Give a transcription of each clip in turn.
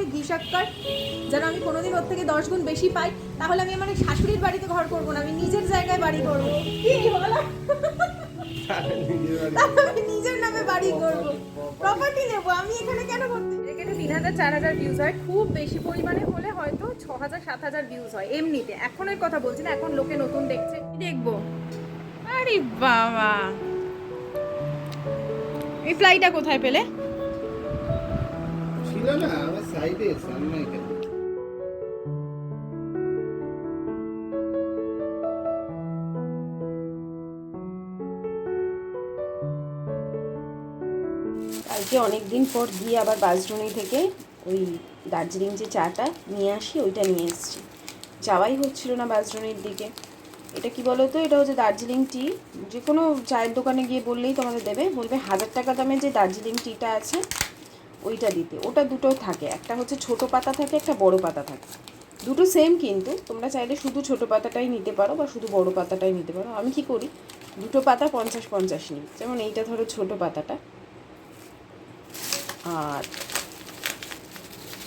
লক্ষ্যে ঘি শক্কর যেন আমি কোনোদিন ওর থেকে দশ গুণ বেশি পাই তাহলে আমি আমার শাশুড়ির বাড়িতে ঘর করব না আমি নিজের জায়গায় বাড়ি করব। কি বলো? আমি নিজের নামে বাড়ি করব। প্রপার্টি নেব আমি এখানে কেন করতে? এখানে তিন হাজার চার হাজার ভিউজ হয় খুব বেশি পরিমাণে হলে হয়তো ছ হাজার সাত হাজার ভিউজ হয় এমনিতে। এখনের কথা বলছি না এখন লোকে নতুন দেখছে। দেখব? আরে বাবা! এই ফ্লাইটা কোথায় পেলে? ছিল না এখানে? কালকে অনেক দিন পর গিয়ে আবার বাসডুনি থেকে ওই দার্জিলিং যে চাটা নিয়ে আসি, ওইটা নিয়ে এসেছি। যাওয়াই হচ্ছিল না বাসডুনির দিকে। এটা কি বলো তো এটা হচ্ছে দার্জিলিং টি যে কোনো চায়ের দোকানে গিয়ে বললেই তোমাদের দেবে। বলবে হাজার টাকা দামের যে দার্জিলিং টিটা আছে ওইটা দিতে। ওটা দুটো থাকে। একটা হচ্ছে ছোট পাতা থাকে, একটা বড় পাতা থাকে। দুটো সেম কিন্তু, তোমরা চাইলে শুধু ছোট পাতাটাই নিতে পারো বা শুধু বড় পাতাটাই নিতে পারো। আমি কি করি? দুটো পাতা পঞ্চাশ পঞ্চাশ নিই। যেমন এইটা ধরো ছোট পাতাটা। আর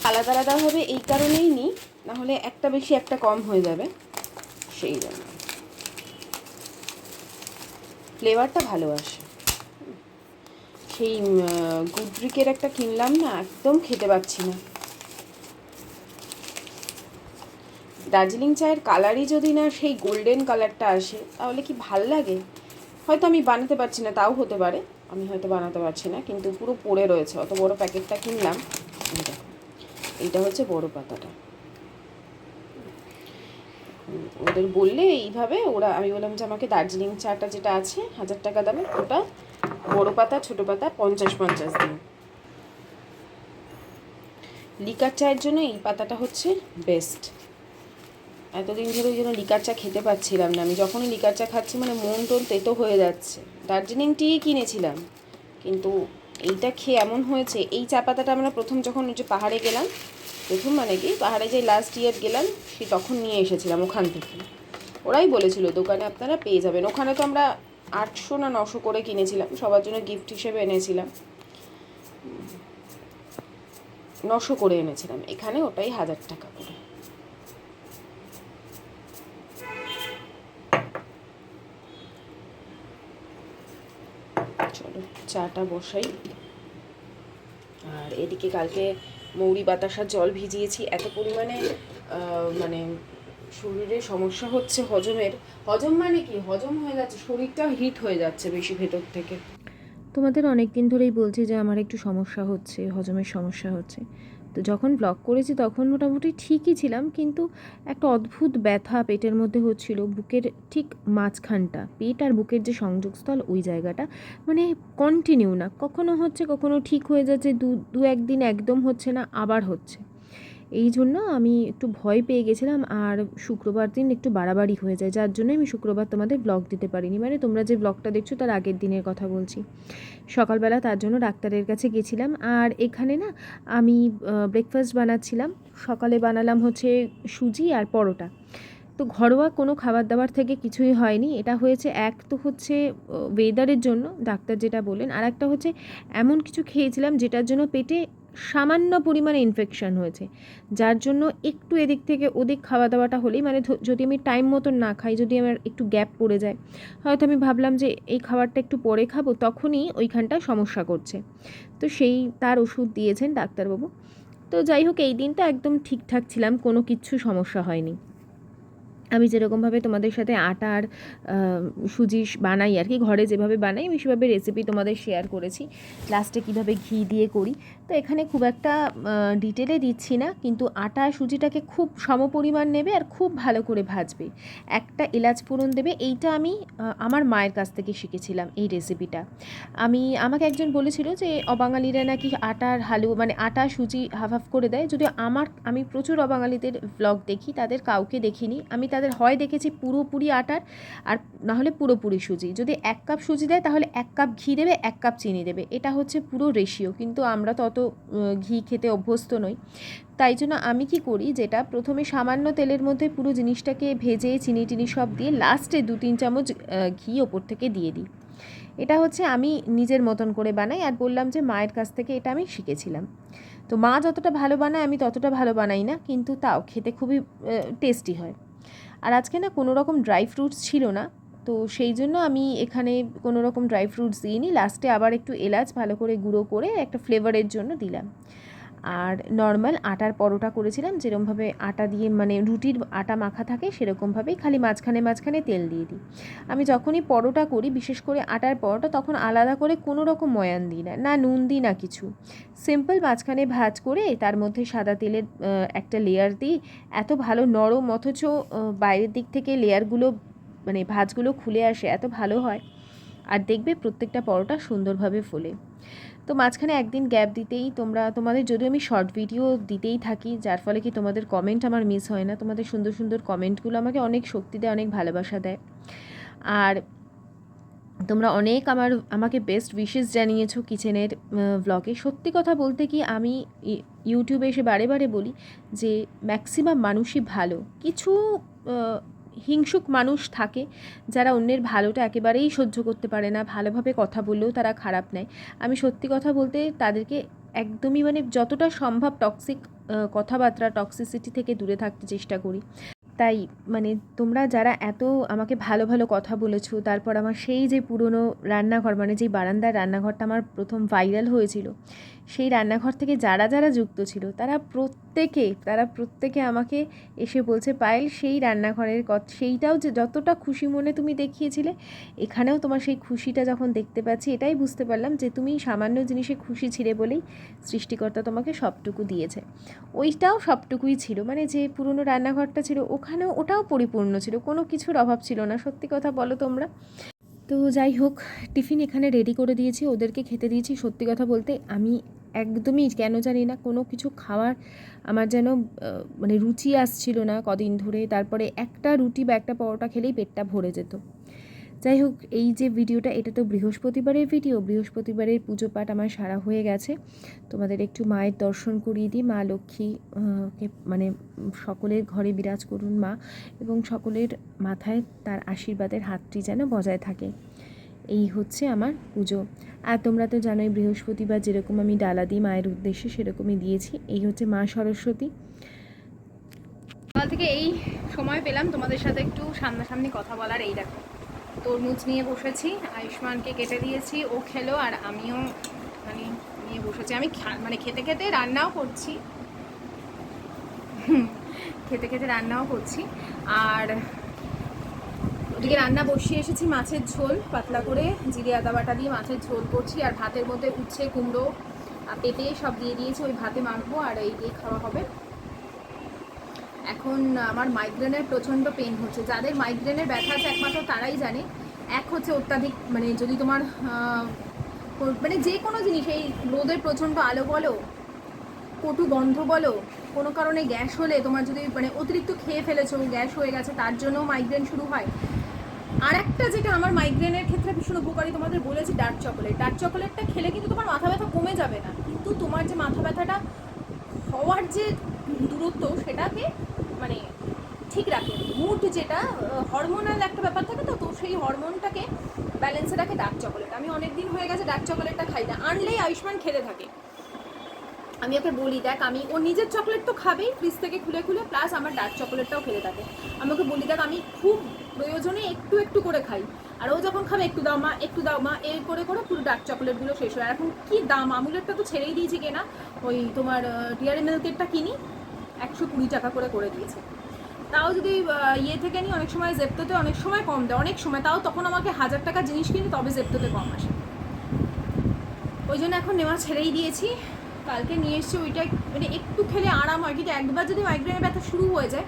আলাদা আলাদাভাবে এই কারণেই নিই, নাহলে একটা বেশি একটা কম হয়ে যাবে। সেই জন্য। ফ্লেভারটা ভালো আসে। সেই গুডরিকের একটা কিনলাম না, একদম খেতে পাচ্ছি না। দার্জিলিং চায়ের কালারই যদি না সেই গোল্ডেন কালারটা আসে, তাহলে কি ভালো লাগে? হয়তো আমি বানাতে পারছি না, তাও হতে পারে। আমি হয়তো বানাতে পারছি না, কিন্তু পুরো পড়ে রয়েছে। অত বড় প্যাকেটটা কিনলাম, এই এইটা হচ্ছে বড় পাতাটা। ওদের বললে এইভাবে ওরা, আমি বললাম যে আমাকে দার্জিলিং চাটা যেটা আছে, হাজার টাকা দামের, ওটা বড় পাতা, ছোট পাতা, পঞ্চাশ পঞ্চাশ দিন। লিকার চায়ের জন্য এই পাতাটা হচ্ছে বেস্ট এতদিন ধরে ওই জন্য লিকার চা খেতে পাচ্ছিলাম না। আমি যখনই লিকার চা খাচ্ছি মানে মন টন তেতো হয়ে যাচ্ছে। দার্জিলিং টি কিনেছিলাম। কিন্তু এইটা খেয়ে এমন হয়েছে, এই চা পাতাটা আমরা প্রথম যখন ওই যে পাহাড়ে গেলাম, প্রথম মানে কি, পাহাড়ে যে লাস্ট ইয়ার গেলাম, সে তখন নিয়ে এসেছিলাম ওখান থেকে। ওরাই বলেছিল, দোকানে আপনারা পেয়ে যাবেন। ওখানে তো আমরা আটশো না নশো করে কিনেছিলাম। সবার জন্য গিফট হিসেবে এনেছিলাম। নশো করে এনেছিলাম। এখানে ওটাই হাজার টাকা করে। চলো, চাটা বসাই। আর এদিকে কালকে মৌরি বাতাসার জল ভিজিয়েছি। এত পরিমাণে মানে শরীরে সমস্যা হচ্ছে হজমের। হজম মানে কি? হজম হয়ে যাচ্ছে শরীরটা হিট হয়ে যাচ্ছে বেশি ভেতর থেকে। তোমাদের অনেক দিন ধরেই বলছি যে আমার একটু সমস্যা হচ্ছে, হজমের সমস্যা হচ্ছে। তো যখন ব্লগ করেছি তখন মোটামুটি ঠিকই ছিলাম, কিন্তু একটা অদ্ভুত ব্যথা পেটের মধ্যে হচ্ছিল, বুকের ঠিক মাঝখানটা, পেট আর বুকের যে সংযোগস্থল ওই জায়গাটা মানে কন্টিনিউ না। কখনো হচ্ছে, কখনো ঠিক হয়ে যাচ্ছে, দু দু একদিন একদম হচ্ছে না, আবার হচ্ছে। এই জন্য আমি একটু ভয় পেয়ে গেছিলাম আর শুক্রবার দিন একটু বাড়াবাড়ি হয়ে যায়, যার জন্য আমি শুক্রবার তোমাদের ব্লগ দিতে পারিনি। মানে তোমরা যে ব্লগটা দেখছ তার আগের দিনের কথা বলছি। সকালবেলা তার জন্য ডাক্তারের কাছে গেছিলাম আর এখানে না আমি ব্রেকফাস্ট বানাচ্ছিলাম। সকালে বানালাম হচ্ছে সুজি আর পরোটা। তো ঘরোয়া কোনো খাবার দাবার থেকে কিছুই হয়নি। এটা হয়েছে এক তো হচ্ছে ওয়েদারের জন্য, ডাক্তার যেটা বললেন। আর একটা হচ্ছে এমন কিছু খেয়েছিলাম যেটার জন্য পেটে সামান্য পরিমাণে ইনফেকশান হয়েছে। যার জন্য একটু এদিক থেকে ওদিক খাওয়া দাওয়াটা হলেই মানে যদি আমি টাইম মতো না খাই, যদি আমার একটু গ্যাপ পড়ে যায়, হয়তো আমি ভাবলাম যে এই খাবারটা একটু পরে খাব, তখনই ওইখানটায় সমস্যা করছে। তো সেই তার ওষুধ দিয়েছেন ডাক্তারবাবু। তো যাই হোক, এই দিনটা একদম ঠিকঠাক ছিলাম, কোনো কিচ্ছু সমস্যা হয়নি। আমি যেরকমভাবে তোমাদের সাথে আটার সুজি বানাই আর কি, ঘরে যেভাবে বানাই, আমি সেভাবে রেসিপি তোমাদের শেয়ার করেছি। লাস্টে কীভাবে ঘি দিয়ে করি। তো এখানে খুব একটা ডিটেলে দিচ্ছি না, কিন্তু আটা সুজিটাকে খুব সমপরিমাণ নেবে আর খুব ভালো করে ভাজবে। একটা এলাচ ফোড়ন দেবে, এইটা আমি আমার মায়ের কাছ থেকে শিখেছিলাম এই রেসিপিটা আমি, আমাকে একজন বলেছিল যে, অবাঙালিরা নাকি আটার হালু মানে আটা সুজি হাফ হাফ করে দেয়। যদিও আমার, আমি প্রচুর অবাঙালিদের ব্লগ দেখি, তাদের কাউকে দেখিনি। আমি তাদের হয় দেখেছি পুরোপুরি আটার আর না হলে পুরোপুরি সুজি। যদি এক কাপ সুজি দেয় তাহলে এক কাপ ঘি দেবে, এক কাপ চিনি দেবে। এটা হচ্ছে পুরো রেশিও কিন্তু আমরা তত ঘি খেতে অভ্যস্ত নই। তাই জন্য আমি কি করি, যেটা প্রথমে সামান্য তেলের মধ্যে পুরো জিনিসটাকে ভেজে, চিনি টিনি সব দিয়ে লাস্টে দু তিন চামচ ঘি ওপর থেকে দিয়ে দিই। এটা হচ্ছে আমি নিজের মতন করে বানাই আর বললাম যে মায়ের কাছ থেকে এটা আমি শিখেছিলাম। তো মা যতটা ভালো বানায়, আমি ততটা ভালো বানাই না, কিন্তু তাও খেতে খুবই টেস্টি হয়। আর আজকে না কোনো রকম ড্রাই ফ্রুটস ছিল না। তো সেই জন্য আমি এখানে কোনো রকম ড্রাই ফ্রুটস দিইনি। লাস্টে আবার একটু এলাচ ভালো করে গুঁড়ো করে একটা ফ্লেভারের জন্য দিলাম। আর নর্মাল আটার পরোটা করেছিলাম, যেরকমভাবে আটা দিয়ে মানে রুটির আটা মাখা থাকে, সেরকমভাবেই খালি মাঝখানে মাঝখানে তেল দিয়ে দিই। আমি যখনই পরোটা করি, বিশেষ করে আটার পরোটা, তখন আলাদা করে কোনো রকম ময়ান দিই না না নুন দিই, না কিছু। সিম্পল মাঝখানে ভাজ করে, তার মধ্যে সাদা তেলের একটা লেয়ার দিই। এত ভালো নরম, অথচ বাইরের দিক থেকে লেয়ারগুলো মানে ভাজগুলো খুলে আসে, এত ভালো হয়। আর দেখবে প্রত্যেকটা পরোটা সুন্দরভাবে ফোলে। তো মাঝখানে একদিন গ্যাপ দিতেই তোমরা, তোমাদের যদিও আমি শর্ট ভিডিও দিতেই থাকি, যার ফলে কি তোমাদের কমেন্ট আমার মিস হয় না, তোমাদের সুন্দর সুন্দর কমেন্টগুলো আমাকে অনেক শক্তি দেয়, অনেক ভালোবাসা দেয়। আর তোমরা অনেক আমার, আমাকে বেস্ট উইশেস জানিয়েছো কিচেনের ব্লগে সত্যি কথা বলতে কি আমি ইউটিউবে এসে বারে বারে বলি যে ম্যাক্সিমাম মানুষই ভালো। কিছু হিংসুক মানুষ থাকে, যারা অন্যের ভালোটা একেবারেই সহ্য করতে পারে না, ভালোভাবে কথা বললেও তারা খারাপ নেয়। আমি সত্যি কথা বলতে তাদেরকে একদমই মানে যতটা সম্ভব টক্সিক কথাবার্তা টক্সিসিটি থেকে দূরে থাকতে চেষ্টা করি। তাই মানে তোমরা যারা এত আমাকে ভালো ভালো কথা বলেছ, তারপর আমার সেই যে পুরনো রান্নাঘর মানে যেই বারান্দার রান্নাঘরটা আমার প্রথম ভাইরাল হয়েছিল, সেই রান্নাঘর থেকে যারা যারা যুক্ত ছিল, তারা প্রত্যেকে তারা প্রত্যেকে আমাকে এসে বলছে, পায়েল, সেই রান্নাঘরের কথা সেইটাও যে যতটা খুশি মনে তুমি দেখিয়েছিলে, এখানেও তোমার সেই খুশিটা যখন দেখতে পাচ্ছি, এটাই বুঝতে পারলাম যে তুমি সামান্য জিনিসে খুশি ছিলে বলেই সৃষ্টিকর্তা তোমাকে সবটুকু দিয়েছে। ওইটাও সবটুকুই ছিল মানে যে পুরনো রান্নাঘরটা ছিল ওখানেও ওটাও পরিপূর্ণ ছিল, কোনো কিছুর অভাব ছিল না, সত্যি কথা বলো তোমরা। তো যাই হোক, টিফিন এখানে রেডি করে দিয়েছি, ওদেরকে খেতে দিয়েছি, সত্যি কথা বলতে আমি একদমই কেন জানি না, কোনো কিছু খাওয়ার আমার যেন মানে রুচি আসছিল না কদিন ধরে, তারপরে একটা রুটি বা একটা পরোটা খেলেই পেটটা ভরে যেত। যাই হোক, এই যে ভিডিওটা, এটা তো বৃহস্পতিবারের ভিডিও, বৃহস্পতিবারের পুজো পাঠ আমার সারা হয়ে গেছে। তোমাদের একটু মায়ের দর্শন করিয়ে দিই, মা লক্ষ্মী মানে সকলের ঘরে বিরাজ করুন মা এবং সকলের মাথায় তার আশীর্বাদের হাতটি যেন বজায় থাকে। এই হচ্ছে আমার পুজো। আর তোমরা তো জানোই, বৃহস্পতিবার যেরকম আমি ডালা দিই মায়ের উদ্দেশ্যে, সেরকমই দিয়েছি। এই হচ্ছে মা সরস্বতী। সকাল থেকে এই সময় পেলাম, তোমাদের সাথে একটু সামনাসামনি কথা বলার, এই দেখো। তরমুজ নিয়ে বসেছি, আয়ুষ্মানকে কেটে দিয়েছি, ও খেলো আর আমিও মানে নিয়ে বসেছি। আমি মানে খেতে খেতে রান্নাও করছি। খেতে খেতে রান্নাও করছি। আর ওদিকে রান্না বসিয়ে এসেছি মাছের ঝোল, পাতলা করে জিরে, আদা বাটা দিয়ে মাছের ঝোল করছি আর ভাতের মধ্যে উচ্ছে, কুমড়ো পেঁপে সব দিয়ে দিয়েছি। ওই ভাতে মাখবো আর এই দিয়ে খাওয়া হবে। এখন আমার মাইগ্রেনের প্রচণ্ড পেন হচ্ছে। যাদের মাইগ্রেনের ব্যথা আছে, একমাত্র তারাই জানে। এক হচ্ছে অত্যাধিক মানে যদি তোমার মানে যে কোনো জিনিস, এই রোদের প্রচণ্ড আলো বলো, কটু গন্ধ বলো, কোনো কারণে গ্যাস হলে তোমার যদি মানে অতিরিক্ত খেয়ে ফেলেছো, গ্যাস হয়ে গেছে, তার জন্য মাইগ্রেন শুরু হয়। আর একটা যেটা আমার মাইগ্রেনের ক্ষেত্রে ভীষণ উপকারী, তোমাদের বলেছি ডার্ক চকোলেট ডার্ক চকোলেটটা খেলে কিন্তু তোমার মাথা ব্যথা কমে যাবে না। কিন্তু তোমার যে মাথা ব্যথাটা হওয়ার যে দূরত্ব, সেটাকে মানে ঠিক রাখে। মুড যেটা হরমোনাল একটা ব্যাপার থাকে তো তো সেই হরমোনটাকে ব্যালেন্সে রাখে ডার্ক চকোলেট আমি অনেক দিন হয়ে গেছে ডার্ক চকোলেটটা খাই না। আনলেই আয়ুষ্মান খেতে থাকে। আমি ওকে বলি, দেখ, আমি, ও নিজের চকলেট তো খাবেই ফ্রিজ থেকে খুলে খুলে প্লাস আমার ডার্ক চকোলেটটাও খেতে থাকে। আমি ওকে বলি, দেখ, আমি খুব প্রয়োজনে একটু একটু করে খাই। আর ও যখন খাবে, একটু দাও মা, একটু দাও মা এই করে করে পুরো ডার্ক চকোলেটগুলো শেষ হয়। এখন কি দাম? আমুলেরটা তো ছেড়েই দিয়েছি কেনা। ওই তোমার ডিয়ারি মিল্কেরটা কিনি। একশো কুড়ি টাকা করে করে দিয়েছে। তাও যদি ইয়ে থেকে নিই অনেক সময় জেপ্টোতে অনেক সময় কম দেয় অনেক সময় তাও তখন আমাকে হাজার টাকা জিনিস কিনি তবে জেপ্টোতে কম আসে। ওই জন্য এখন নেওয়া ছেড়েই দিয়েছি। কালকে নিয়ে এসছি ওইটা মানে একটু খেলে আরাম হয় কিন্তু একবার যদি মাইগ্রেনের ব্যথা শুরু হয়ে যায়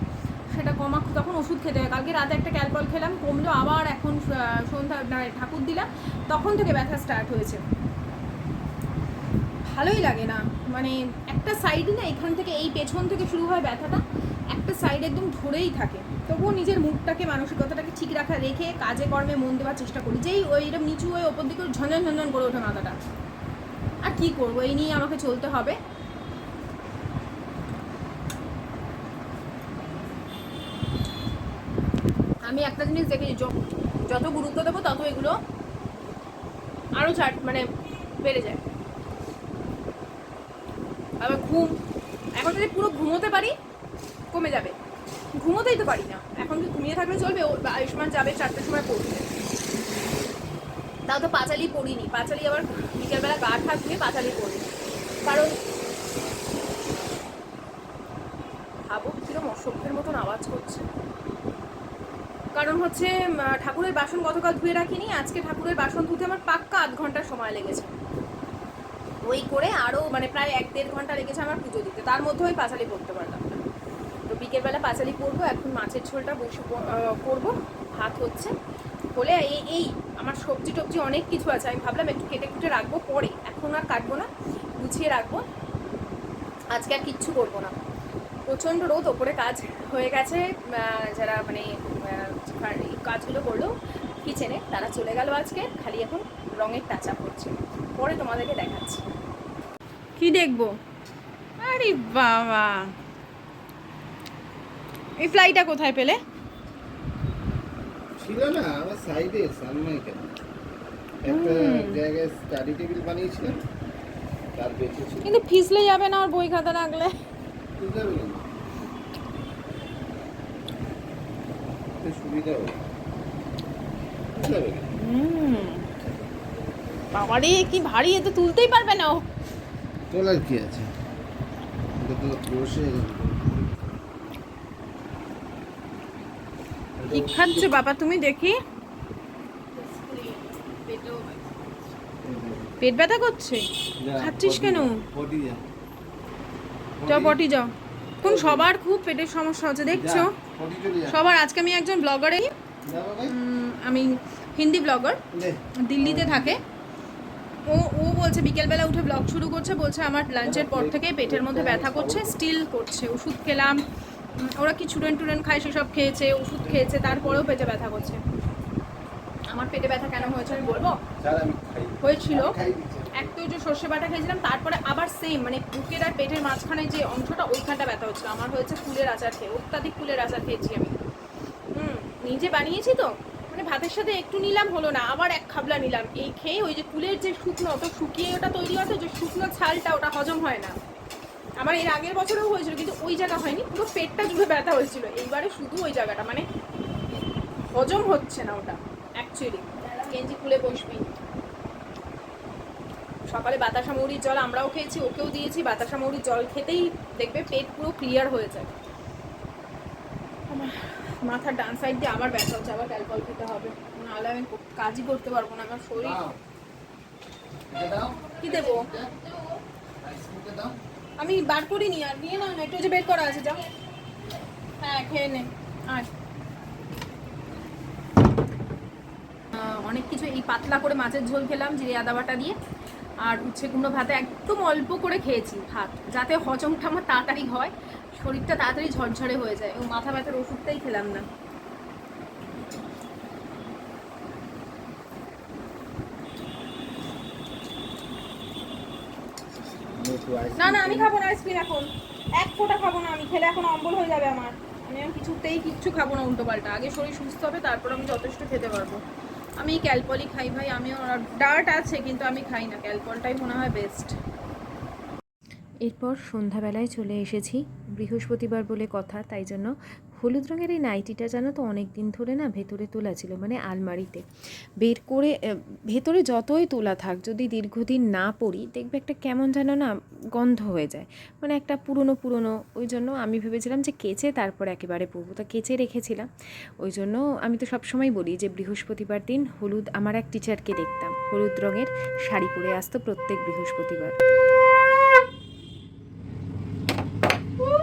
সেটা কমা তখন ওষুধ খেতে হয়। কালকে রাতে একটা ক্যালকল খেলাম কমলো আবার এখন সন্ধ্যা না, ঠাকুর দিলাম তখন থেকে ব্যথা স্টার্ট হয়েছে। ভালোই লাগে না। মানে একটা সাইডে না এখান থেকে, এই পেছন থেকে শুরু হয় ব্যথাটা, একটা সাইড একদম ধরেই থাকে। তবুও নিজের মুখটাকে মানসিকতাটাকে ঠিক রাখা, রেখে কাজে, কর্মে মন দেওয়ার চেষ্টা করি। যেই ওই এরকম নিচু হয়ে ওপর দিকে ঝনঝন ঝনঝন করে ওঠে মাথাটা। আর কি করব? এই নিয়ে আমাকে চলতে হবে। আমি একটা জিনিস দেখেছি য- যত গুরুত্ব দেবো, তত এগুলো আরও চাট মানে বেড়ে যায়। আবার ঘুম। এখন যদি পুরো ঘুমোতে পারি, কমে যাবে। ঘুমোতেই তো পারি না। এখন কি ঘুমিয়ে থাকলে চলবে? ও আয়ুষ্মান যাবে চারটের সময় পড়তে। তাও তো পাঁচালি পড়িনি। পাঁচালি আবার বিকেলবেলা গা ঠা ধুয়ে পাঁচালি পড়ি। কারণ ভাবো কিরম অসভ্যের মতন আওয়াজ করছে। কারণ হচ্ছে ঠাকুরের বাসন গতকাল ধুয়ে রাখিনি। আজকে ঠাকুরের বাসন ধুতে আমার পাক্কা আধ ঘণ্টা সময় লেগেছে। ওই করে আরও মানে প্রায় এক দেড় ঘণ্টা লেগেছে আমার পুজো দিতে। তার মধ্যে ওই পাঁচালি পড়তে পারলাম না। তো বিকেলবেলা পাঁচালি পরবো, এখন মাছের ঝোলটা বসে করব। ভাত হচ্ছে। হলে এই এই আমার সবজি টবজি অনেক কিছু আছে। আমি ভাবলাম একটু কেটে কুটে রাখব পরে। এখন আর কাটবো না, গুছিয়ে রাখব। আজকে আর কিচ্ছু করব না। প্রচণ্ড রোদ, ওপরে কাজ হয়ে গেছে। যারা মানে কাজগুলো করল কিচেনে তারা চলে গেল আজকে। খালি এখন রঙের টাচ করছে পরে তোমাদেরকে দেখাচ্ছি। কি দেখব? আরে বাবা। এই ফ্লাইটা কোথায় পেলে? ছিল না আমার সাইডে সামনে কেন? একটা জায়গায় স্টাডি টেবিল বানিয়েছিলাম তার বেঁচে কিন্তু ফিসলে যাবে না ওর বই খাতা রাখলে। সুবিধা হবে? বাবারে কি ভারী এ তো তুলতেই পারবে না ও। তোলার কি আছে? কি খাচ্ছে বাবা তুমি দেখি? পেট ব্যথা করছে? খাচ্ছিস কেন? যাও পটি যাও কোন সবার খুব পেটের সমস্যা হচ্ছে দেখছ? সবার আজকে আমি একজন ব্লগারে আমি হিন্দি ব্লগার। দিল্লিতে থাকে। বলছে বিকেলবেলা উঠে ব্লগ শুরু করছে বলছে আমার লাঞ্চের পর থেকে পেটের মধ্যে ব্যথা করছে স্টিল করছে ওষুধ খেলাম। ওরা কি চুরেন টুরেন খায় সেসব খেয়েছে ওষুধ খেয়েছে তারপরেও পেটে ব্যথা করছে। আমার পেটে ব্যথা কেন হয়েছে আমি বলব? হয়েছিল। এক তো যে সর্ষে বাটা খেয়েছিলাম তারপরে আবার সেম মানে বুকের আর পেটের মাঝখানে যে অংশটা ওইখানটা ব্যথা হচ্ছিল। আমার হয়েছে ফুলের আচার খেয়ে অত্যাধিক ফুলের আচার খেয়েছি আমি। হুম নিজে বানিয়েছি তো? মানে ভাতের সাথে একটু নিলাম হলো না, আবার এক খাবলা নিলাম। এই খেয়ে ওই যে ফুলের যে শুকনো, অত শুকিয়ে ওটা তৈরি হয় তো যে শুকনো ছালটা ওটা হজম হয় না। আমার এর আগের বছরেও হয়েছিল, কিন্তু ওই জায়গা হয়নি, পুরো পেটটা জুড়ে ব্যথা হয়েছিল। এইবারে শুধু ওই জায়গাটা মানে হজম হচ্ছে না ওটা অ্যাকচুয়ালি গেঞ্জি খুলে বসবি। সকালে বাতাসা মৌরির জল আমরাও খেয়েছি, ওকেও দিয়েছি, বাতাসা মৌরির জল খেতেই দেখবে পেট পুরো ক্লিয়ার হয়ে যায়। আমার মাথার ডান সাইড দিয়ে আবার ব্যথা হচ্ছে আবার ক্যালকল খেতে হবে। নাহলে আমি কাজই করতে পারব না আমার শরীর কি দেবো? আমি বার করিনি আর নিয়ে না একটু যে বের করা আছে যাও। হ্যাঁ খেয়ে নে আয়। অনেক কিছু এই পাতলা করে মাছের ঝোল খেলাম জিরে আদা বাটা দিয়ে। আর উচ্ছে কুমড়ো ভাতে একদম অল্প করে খেয়েছি ভাত যাতে হজমটা আমার তাড়াতাড়ি হয়। শরীরটা তাড়াতাড়ি ঝরঝরে হয়ে যায় ও মাথা ব্যথার ওষুধটাই খেলাম না। আমি না না, আমি খাব না আইসক্রিম এখন। এক ফোঁটা খাব না আমি, খেলে এখন অম্বল হয়ে যাবে আমার। আমি এখন কিছুতেই কিচ্ছু খাব না উল্টো পাল্টা। আগে শরীর সুস্থ হবে, তারপর আমি যথেষ্ট খেতে পারব। আমি ক্যালপলই খাই ভাই, আমিও ডার্ট আছে, কিন্তু আমি খাই না। ক্যালপলটাই মনে হয় বেস্ট এরপর সন্ধ্যাবেলায় চলে এসেছি। বৃহস্পতিবার বলে কথা, তাই জন্য হলুদ রঙের এই নাইটিটা জানো তো অনেক দিন ধরে না ভেতরে তোলা ছিল মানে আলমারিতে। বের করে ভেতরে যতই তোলা থাক, যদি দীর্ঘদিন না পরি দেখবে একটা কেমন যেন না গন্ধ হয়ে যায়। মানে একটা পুরনো পুরনো, ওই জন্য আমি ভেবেছিলাম যে কেচে তারপর একেবারে পরবো। তা কেচে রেখেছিলাম। ওই জন্য আমি তো সবসময় বলি যে বৃহস্পতিবার দিন হলুদ, আমার এক টিচারকে দেখতাম। হলুদ রঙের শাড়ি পরে আসতো প্রত্যেক বৃহস্পতিবার। ইত্যাদি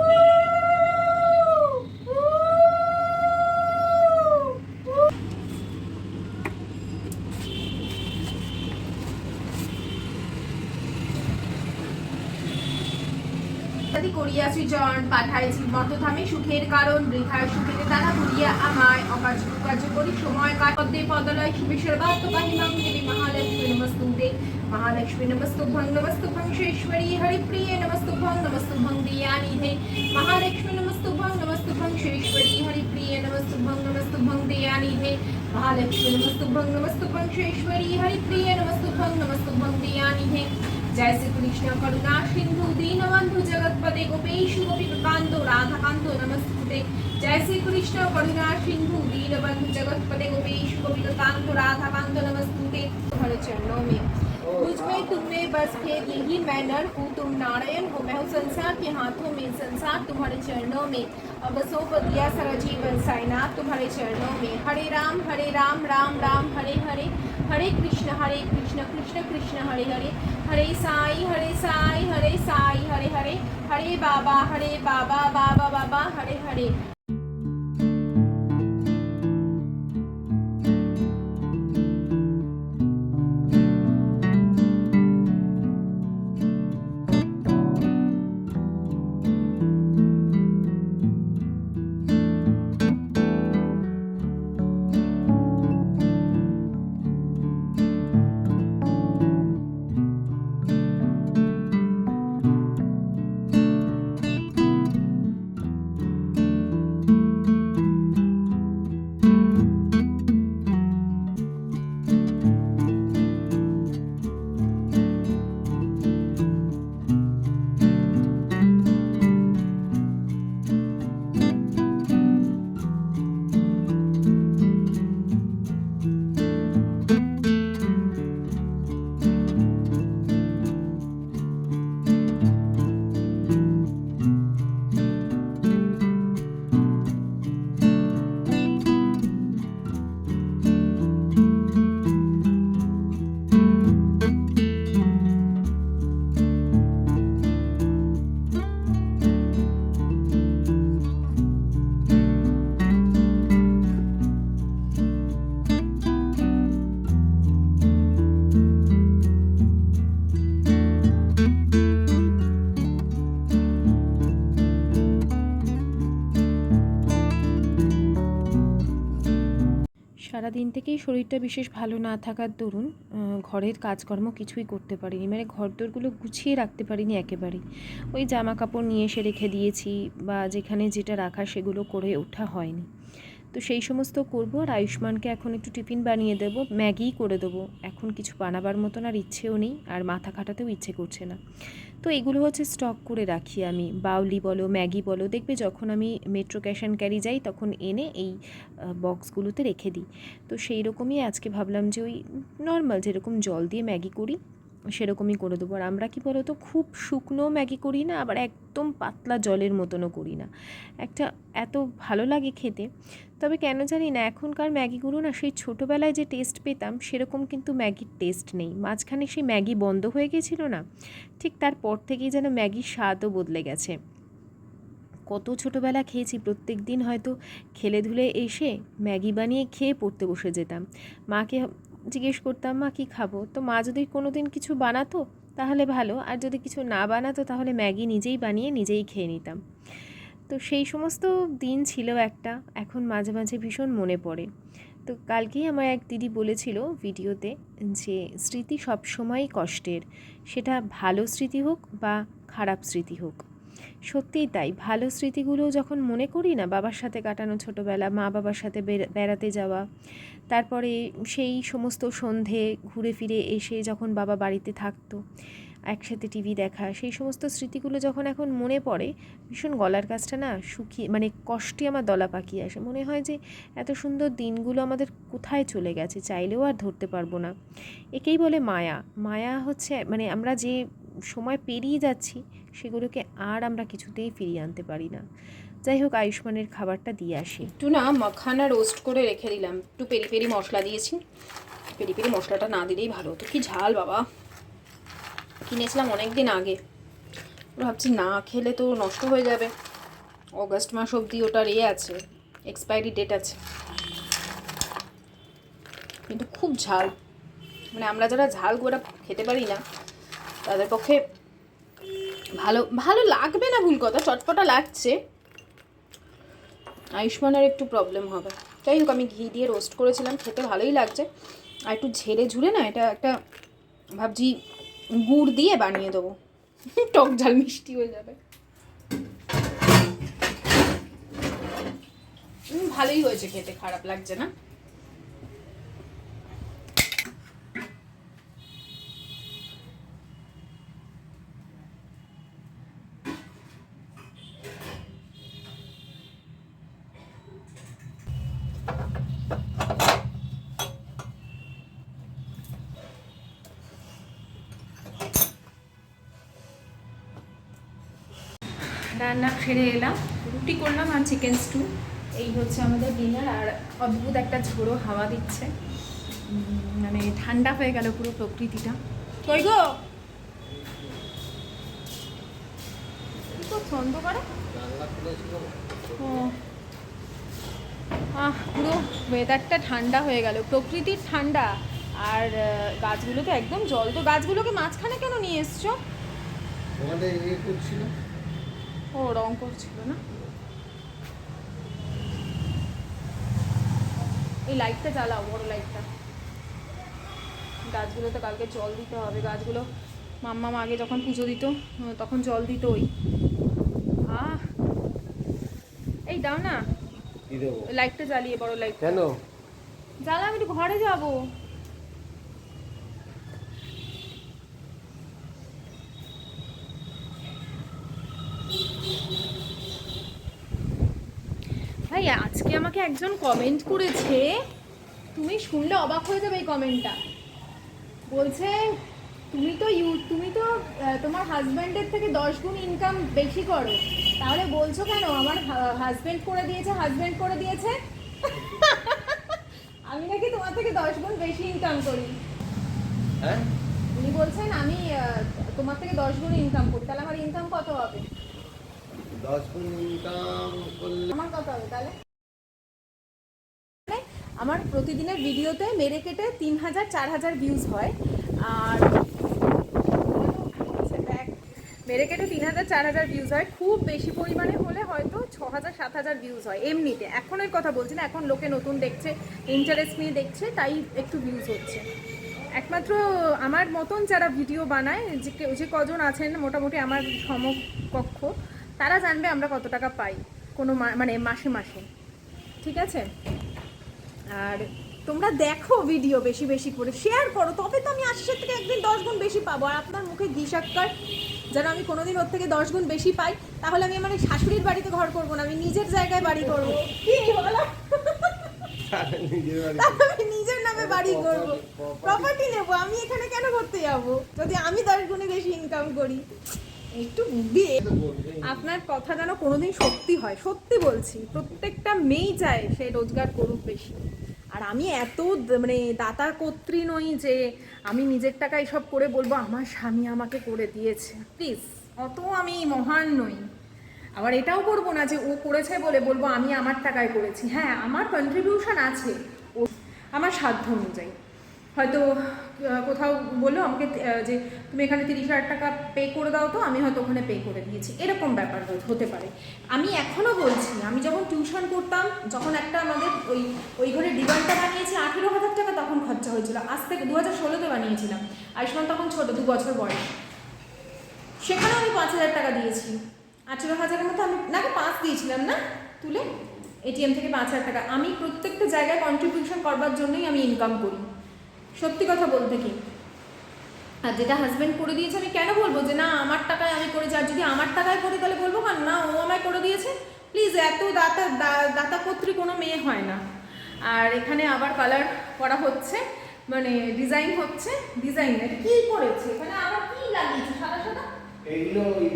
করিয়াছি জন পাঠাইছি মতধামে সুখের কারণ, বৃথায় সুখের তারা করিয়া আমায় অকার্য কার্য করি, সময় কাটে পদলয় শুভেশ্বর বাস্ত পাহিমাং দেবী মহালক্ষ্মী નમસ્તુંતે મહાલક્ષ્મી નમસ્તુભંગ નમસ્તુભંગ શ્રેશ્વરી હરિપ્રિય નમસ્તુભંગ નમસ્તુભંગ દિયાનિધે મહાલક્ષ્મી નમસ્તુભંગ નમસ્તુભંગ શ્રેશ્વરી હરિપ્રિય નમસ્તુભંગ નમસ્તુભંગ દિયાનિધે મહાલક્ષ્મી નમસ્તુભંગ નમસ્તુભંગ શ્રેશ્વરી હરિપ્રિય નમસ્તુભંગ નમસ્તુભંગ દિયાનિધે જય શ્રી કૃષ્ણ કરુણા સિંધુ દીનબંધુ જગતપતે ગોપેશ ગોપીકાંતો રાધાકાંતો નમસ્તે જય શ્રી કૃષ્ણ કરુણા સિંધુ દીનબંધુ જગતપતે ગોપેશ ગોપીકાંતો રાધાકાંતો નમસ્તે ভালো চরণে मुझमें तुमने बस फेर यही मैं नर हूँ, तुम नारायण हो। मैं हूँ संसार के हाथों में, संसार तुम्हारे चरणों में। अब सौंप दिया सारा जीवन साईनाथ तुम्हारे चरणों में। हरे राम हरे राम राम राम, हरे हरे। हरे कृष्ण हरे कृष्ण कृष्ण कृष्ण, हरे हरे। हरे साई हरे साई हरे साई, हरे हरे। हरे बाबा हरे बाबा बाबा बाबा, हरे हरे। থেকেই শরীরটা বিশেষ ভালো না থাকার দরুন ঘরের কাজকর্ম কিছুই করতে পারিনি। মানে ঘরদোরগুলো গুছিয়ে রাখতে পারিনি একেবারেই ওই জামা কাপড় নিয়ে এসে রেখে দিয়েছি বা যেখানে যেটা রাখা সেগুলো করে ওঠা হয়নি। তো সেই সমস্ত করব আর আয়ুষ্মানকে এখন একটু টিফিন বানিয়ে দেবো, ম্যাগিই করে দেবো। এখন কিছু বানাবার মতন আর ইচ্ছেও নেই, আর মাথা খাটাতেও ইচ্ছে করছে না। তো এগুলো হচ্ছে স্টক করে রাখি আমি। বাউলি বলো, ম্যাগি বলো, দেখবে যখন আমি মেট্রো ক্যাশ অ্যান্ড ক্যারি যাই তখন এনে এই বক্সগুলোতে রেখে দিই। তো সেই রকমই আজকে ভাবলাম যে ওই নর্মাল যেরকম জল দিয়ে ম্যাগি করি, সেরকমই করে দেবো। আর আমরা কি বলো তো খুব শুকনো ম্যাগি করি না, আবার একদম পাতলা জলের মতনও করি না। একটা এত ভালো লাগে খেতে তবে কেন জানি না, এখনকার ম্যাগিগুলো না সেই ছোটোবেলায় যে টেস্ট পেতাম, সেরকম কিন্তু ম্যাগির টেস্ট নেই। মাঝখানে সেই ম্যাগি বন্ধ হয়ে গেছিল না, ঠিক তারপর থেকেই যেন ম্যাগির স্বাদও বদলে গেছে। কত ছোটোবেলা খেয়েছি প্রত্যেক দিন হয়তো খেলে ধুলে এসে ম্যাগি বানিয়ে খেয়ে পড়তে বসে যেতাম। মাকে জিজ্ঞেস করতাম, মা, কী খাব? তো মা যদি কোনো দিন কিছু বানাতো, তাহলে ভালো, আর যদি কিছু না বানাতো, তাহলে ম্যাগি নিজেই বানিয়ে নিজেই খেয়ে নিতাম। তো সেই সমস্ত দিন ছিল একটা, এখন মাঝে মাঝে ভীষণ মনে পড়ে। তো কালকেই আমার এক দিদি বলেছিল ভিডিওতে যে, স্মৃতি সবসময়ই কষ্টের, সেটা ভালো স্মৃতি হোক বা খারাপ স্মৃতি হোক। সত্যিই তাই, ভালো স্মৃতিগুলো যখন মনে করি না, বাবার সাথে কাটানো ছোটোবেলা, মা বাবার সাথে বেড়াতে যাওয়া, তারপরে সেই সমস্ত সন্ধে, ঘুরে ফিরে এসে যখন বাবা বাড়িতে থাকতো একসাথে টিভি দেখা, সেই সমস্ত স্মৃতিগুলো যখন এখন মনে পড়ে, ভীষণ গলার কাছটা না শুকিয়ে মানে কষ্টে আমার দলা পাকিয়ে আসে। মনে হয় যে এত সুন্দর দিনগুলো আমাদের কোথায় চলে গেছে, চাইলেও আর ধরতে পারব না। একেই বলে মায়া। মায়া হচ্ছে মানে আমরা যে সময় পেরিয়ে যাচ্ছি, সেগুলোকে আর আমরা কিছুতেই ফিরিয়ে আনতে পারি না। যাই হোক, আয়ুষ্মানের খাবারটা দিয়ে আসি। একটু না মাখানা রোস্ট করে রেখে দিলাম। একটু পেরি পেরি মশলা দিয়েছি। পেরি পেরি মশলাটা না দিলেই ভালো হতো। কি ঝাল বাবা। কিনেছিলাম অনেক দিন আগে। ভাবছি না খেলে তো নষ্ট হয়ে যাবে। অগাস্ট মাস অবধি ওটার ইয়ে আছে এক্সপায়ারি ডেট আছে। কিন্তু খুব ঝাল। মানে আমরা যারা ঝাল গোড়া খেতে পারি না, তাদের পক্ষে ভালো ভালো লাগবে না ভুল কথা, চটপটা লাগছে। আয়ুষ্মানের একটু প্রবলেম হবে। যাই হোক, আমি ঘি দিয়ে রোস্ট করেছিলাম, খেতে ভালোই লাগছে। আর একটু ঝেড়ে ঝুড়ে না, এটা একটা, ভাবছি গুড় দিয়ে বানিয়ে দেবো। টক ঝাল মিষ্টি হয়ে যাবে। ভালোই হয়েছে খেতে, খারাপ লাগছে না? রান্না সেরে এলাম, রুটি করলাম আর চিকেন স্টু এই হচ্ছে আমাদের ডিনার আর অদ্ভুত একটা ঝোড়ো হাওয়া দিচ্ছে। মানে ঠান্ডা হয়ে গেল পুরো প্রকৃতিটা। কই গো? ও। আহ, পুরো ওয়েদারটা ঠান্ডা হয়ে গেল, প্রকৃতির ঠান্ডা। আর গাছগুলো তো একদম জল। তো গাছগুলোকে মাঝখানে কেন নিয়ে এসছো? ও রং করছিল না? এই লাইটটা জ্বালাও বড় লাইটটা গাছগুলোতে কালকে জল দিতে হবে। গাছগুলো মাম্মা আগে যখন পুজো দিত তখন জল দিত ওই আহ! এই দাও না। লাইটটা জ্বালিয়ে বড় লাইট কেন? জ্বালা আমি ঘরে যাব ভাই আজকে আমাকে একজন কমেন্ট করেছে তুমি শুনলে অবাক হয়ে যাবে এই কমেন্টটা বলছে তুমি তো ইউ তুমি তো তোমার হাজব্যান্ডের থেকে দশ গুণ ইনকাম বেশি করো। তাহলে বলছো কেন? আমার হাজব্যান্ড করে দিয়েছে হাজব্যান্ড করে দিয়েছে? আমি নাকি তোমার থেকে দশ গুণ বেশি ইনকাম করি। হ্যাঁ? উনি বলছেন আমি তোমার থেকে দশ গুণ ইনকাম করি। তাহলে আমার ইনকাম কত হবে? দশ গুণ ইনকাম করলে আমার কত হবে তাহলে? আমার প্রতিদিনের ভিডিওতে মেরে কেটে তিন হাজার, চার হাজার ভিউজ হয়। আর মেরে কেটে তিন হাজার, চার হাজার ভিউজ হয়। খুব বেশি পরিমাণে হলে হয়তো ছ হাজার, সাত হাজার ভিউজ হয়। এমনিতে। এখনের কথা বলছি না। এখন লোকে নতুন দেখছে ইন্টারেস্ট নিয়ে দেখছে, তাই একটু ভিউজ হচ্ছে। একমাত্র আমার মতন যারা ভিডিও বানায়, যে যে কজন আছেন, মোটামুটি আমার সমকক্ষ, তারা জানবে আমরা কত টাকা পাই। কোনো মানে মাসে মাসে। ঠিক আছে? আর তোমরা দেখো ভিডিও বেশি বেশি করে শেয়ার করো তবে তো আমি আশিসের থেকে একদিন দশ গুণ বেশি পাবো। আর আপনার মুখে ঘি সাক্ষার যেন আমি কোনোদিন ওর থেকে দশ গুণ বেশি পাই তাহলে আমি আমার শাশুড়ির বাড়িতে ঘর করব না আমি নিজের জায়গায় বাড়ি করব। কি বলো? আমি নিজের নামে বাড়ি করব। প্রপার্টি নেব আমি এখানে কেন করতে যাব? যদি আমি দশ গুণে বেশি ইনকাম করি। একটু বুদ্ধি আপনার কথা যেন কোনোদিন সত্যি হয় সত্যি বলছি প্রত্যেকটা মেয়েই চায় সে রোজগার করুক বেশি। আর আমি এত মানে দাতা কর্ত্রী নই যে আমি নিজের টাকা এসব করে বলব, আমার স্বামী আমাকে করে দিয়েছে। প্লিজ, অত আমি মহান নই। আবার এটাও করব না যে ও করেছে বলে বলব, আমি আমার টাকায় করেছি। হ্যাঁ আমার কন্ট্রিবিউশন আছে। ও, আমার সাধ্য অনুযায়ী। হয়তো কোথাও বলল আমাকে যে তুমি এখানে তিরিশ হাজার টাকা পে করে দাও তো, আমি হয়তো ওখানে পে করে দিয়েছি। এরকম ব্যাপার হতে- পারে। আমি এখনও বলছি আমি যখন টিউশন করতাম, যখন একটা আমাদের ওই ওই ঘরে ডিবানটা বানিয়েছি, আঠেরো হাজার টাকা তখন খরচা হয়েছিল। আজ থেকে দু হাজার ষোলোতে বানিয়েছিলাম। আয়ুষ্মান তখন ছোট, দু বছর বয়স। সেখানেও আমি পাঁচ হাজার টাকা দিয়েছি। আঠেরো হাজারের মতো আমি, না আমি পাঁচ দিয়েছিলাম না? তুলে? এটিএম থেকে পাঁচ হাজার টাকা। আমি প্রত্যেকটা জায়গায় কন্ট্রিবিউশন করবার জন্যই আমি ইনকাম করি। সত্যি কথা বলতে কি? আর যেটা হাজব্যান্ড করে দিয়েছে আমি কেন বলব? যে না আমার টাকায় আমি করেছি। আর যদি আমার টাকায় করি তাহলে বলব কেন না ও আমায় করে দিয়েছে। প্লিজ এত দাতা দাতা কর্ত্রী কোনো মেয়ে হয় না। আর এখানে আবার কালার করা হচ্ছে মানে ডিজাইন হচ্ছে ডিজাইন এটা কি করেছে? এখানে আবার কি লাগিয়েছে? সাদা সাদা? এইগুলো ওই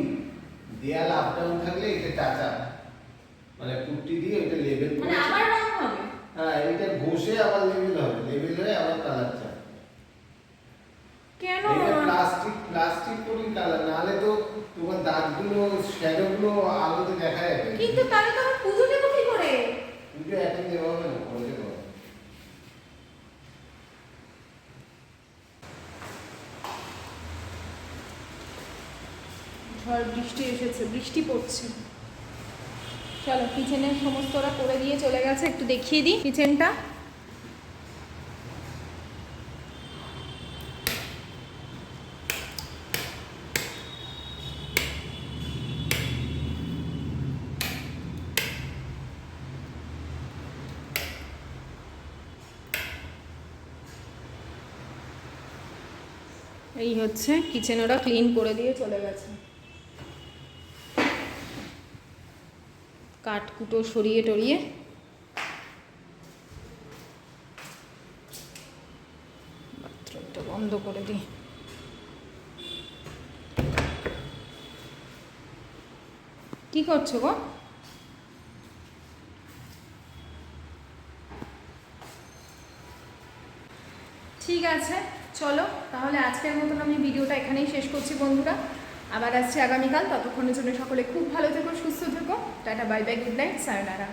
দেয়াল আপ ডাউন থাকলে এটা টাচা মানে পুট্টি দিয়ে ওইটা লেবেল মানে আবার রং হবে? হ্যাঁ এইটা ঘষে আবার লেবেল হবে। লেবেল হয়ে আবার কালার চায় কেন? প্লাস্টিক প্লাস্টিক করি কালার নাহলে তো তোমার দাগগুলো শ্যাডোগুলো আলোতে দেখা যাবে। কিন্তু তাহলে তো আমার পুজো দেবো কি করে? পুজো এখন দেওয়া হবে না পরে হবে। ঝড় বৃষ্টি এসেছে বৃষ্টি পড়ছে। চলো কিচেনের সমস্ত ওরা করে দিয়ে চলে গেছে, একটু দেখিয়ে দিই কিচেনটা এই হচ্ছে কিচেন ওরা ক্লিন করে দিয়ে চলে গেছে। কাঠ কুটো সরিয়ে টরিয়ে। বাথরুমটা বন্ধ করে দিই। কি করছ গো? ঠিক আছে, চলো, তাহলে আজকের মতন আমি ভিডিওটা এখানেই শেষ করছি বন্ধুরা। আবার আসছি আগামীকাল। ততক্ষণের জন্য সকলে খুব ভালো থেকো, সুস্থ থেকো। Tata, bye bye, good night, sayonara.